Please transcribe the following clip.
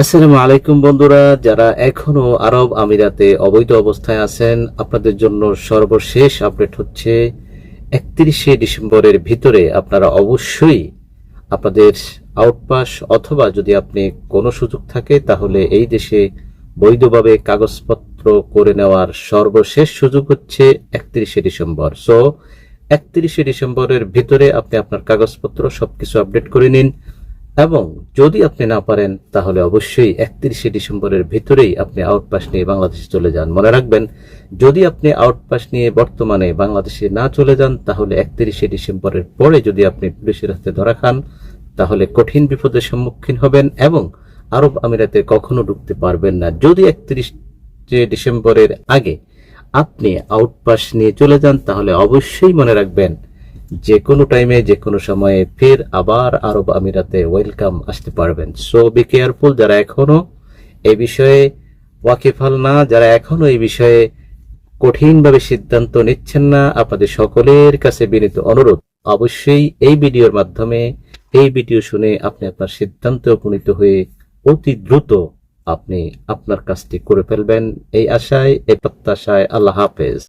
আসসালামু আলাইকুম বন্ধুরা, যারা এখনও আরব আমিরাতে অবৈধ অবস্থায় আছেন, আপনাদের জন্য সর্বশেষ আপডেট হচ্ছে, একত্রিশে ডিসেম্বরের ভিতরে আপনারা অবশ্যই আপনাদের আউটপাস অথবা যদি আপনি কোনো সুযোগ থাকে, তাহলে এই দেশে বৈধভাবে কাগজপত্র করে নেওয়ার সর্বশেষ সুযোগ হচ্ছে একত্রিশে ডিসেম্বর। সো একত্রিশে ডিসেম্বরের ভিতরে আপনি আপনার কাগজপত্র সবকিছু আপডেট করে নিন। এবং যদি আপনি না পারেন, তাহলে অবশ্যই একত্রিশে ডিসেম্বরের ভিতরেই আপনি আউটপাস নিয়ে বাংলাদেশে চলে যান। মনে রাখবেন, যদি আপনি আউটপাস নিয়ে বর্তমানে বাংলাদেশে না চলে যান, তাহলে একত্রিশে ডিসেম্বরের পরে যদি আপনি পুলিশের হাতে ধরা খান, তাহলে কঠিন বিপদের সম্মুখীন হবেন এবং আরব আমিরাতে কখনো ঢুকতে পারবেন না। যদি একত্রিশে ডিসেম্বরের আগে আপনি আউটপাস নিয়ে চলে যান, তাহলে অবশ্যই মনে রাখবেন যে কোনো টাইমে যে কোনো সময়ে ফের আবার আরব আমিরাতে ওয়েলকাম আসতে পারবেন। সো বি কেয়ারফুল যারা এখনও এই বিষয়ে ওয়াকিফাল না, যারা এখনও এই বিষয়ে কঠিনভাবে সিদ্ধান্ত নিচ্ছেন না, আপনাদের সকলের কাছে বিনীত অনুরোধ, অবশ্যই এই ভিডিওর মাধ্যমে এই ভিডিও শুনে আপনি আপনার সিদ্ধান্তে উপনীত হয়ে অতি দ্রুত আপনি আপনার কাজটি করে ফেলবেন। এই আশায়, এই প্রত্যাশায় আল্লাহ হাফেজ।